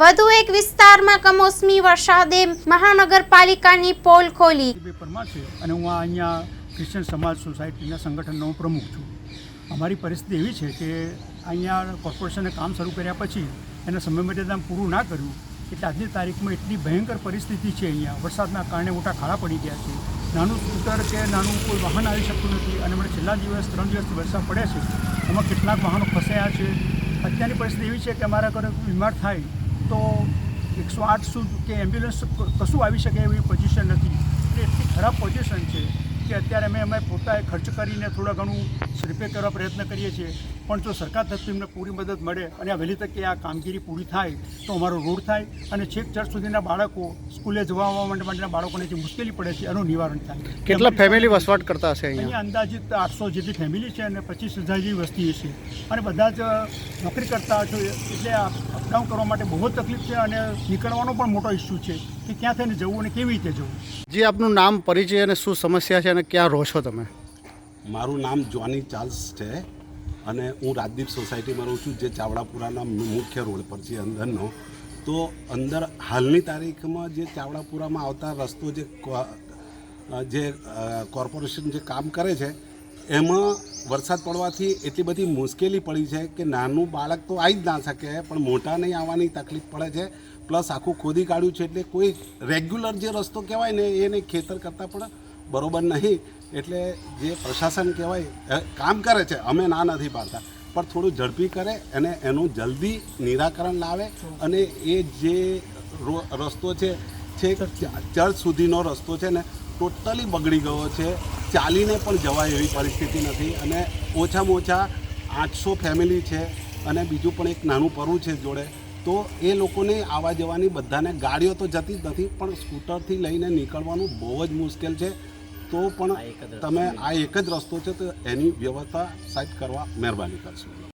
વધુ એક વિસ્તારમાં કમોસમી વરસાદે મહાનગરપાલિકાની પોલ ખોલી. બે છે અને હું અહીંયા ક્રિશ્ચન સમાજ સોસાયટીના સંગઠનનો પ્રમુખ છું. અમારી પરિસ્થિતિ એવી છે કે અહીંયા કોર્પોરેશને કામ શરૂ કર્યા પછી એને સમય મર્યાદા પૂરું ના કર્યું. એટલે આજની તારીખમાં એટલી ભયંકર પરિસ્થિતિ છે અહીંયા. વરસાદના કારણે મોટા ખાડા પડી ગયા છે. નાનું સ્કૂટર કે નાનું કોઈ વાહન આવી શકતું નથી અને મને છેલ્લા દિવસ, ત્રણ દિવસથી વરસાદ પડે છે. એમાં કેટલાક વાહનો ફસાયા છે. અત્યારની પરિસ્થિતિ એવી છે કે અમારા ઘરે બીમાર થાય તો એકસો આઠ શું કે એમ્બ્યુલન્સ કશું આવી શકે એવી પોઝિશન નથી. એટલે એટલી ખરાબ પોઝિશન છે કે અત્યારે અમે અમે પોતાએ ખર્ચ કરીને થોડા ઘણું રિપેર કરવા પ્રયત્ન કરીએ છીએ. પણ જો સરકાર તરફથી અમને પૂરી મદદ મળે અને આ વહેલી તકે આ કામગીરી પૂરી થાય તો અમારો રોડ થાય અને છેક ચર્ચ સુધીના બાળકો સ્કૂલે જવા આવવા માટે માટેના બાળકોને જે મુશ્કેલી પડે છે એનું નિવારણ થાય. કેટલા ફેમિલી વસવાટ કરતા હશે અહીંયા? અહીંયા અંદાજિત આઠસો જેટલી ફેમિલી છે અને પચીસ હજાર જેવી વસ્તી છે અને બધા જ નોકરી કરતા છો એટલે અપડાઉન કરવા માટે બહુ જ તકલીફ છે અને નીકળવાનો પણ મોટો ઇસ્યુ છે કે ક્યાં થઈને જવું અને કેવી રીતે જવું. જી આપનું નામ પરિચય અને શું સમસ્યા છે અને ક્યાં રહો છો તમે? મારું નામ જોની ચાર્લ્સ છે. અને હું રાજદીપ સોસાયટીમાં રહું છું, જે ચાવડાપુરાના મુખ્ય રોડ પર છે અંદરનો. તો અંદર હાલની તારીખમાં જે ચાવડાપુરામાં આવતા રસ્તો જે જે કોર્પોરેશન જે કામ કરે છે, એમાં વરસાદ પડવાથી એટલી બધી મુશ્કેલી પડી છે કે નાનું બાળક તો આવી જ ના શકે, પણ મોટા નહીં આવવાની તકલીફ પડે છે. પ્લસ આખું ખોદી કાઢ્યું છે એટલે કોઈ રેગ્યુલર જે રસ્તો કહેવાય ને એને ખેતર કરતાં પણ બરોબર નહીં. એટલે જે પ્રશાસન કહેવાય કામ કરે છે, અમે ના નથી પાડતા. પણ થોડું ઝડપી કરે અને એનું જલ્દી નિરાકરણ લાવે અને એ જે રસ્તો છે છેક ચર્ચ સુધીનો રસ્તો છે ને, ટોટલી બગડી ગયો છે. ચાલીને પણ જવાય એવી પરિસ્થિતિ નથી અને ઓછામાં ઓછા આઠસો ફેમિલી છે અને બીજું પણ એક નાનું પરું છે જોડે. તો એ લોકોને આવવા જવાની બધાને ગાડીઓ તો જતી જ નથી, પણ સ્કૂટરથી લઈને નીકળવાનું બહુ જ મુશ્કેલ છે. તો પણ તમે આ એક જ રસ્તો છે તો એની વ્યવસ્થા સાહેબ કરવા મહેરબાની કરશો.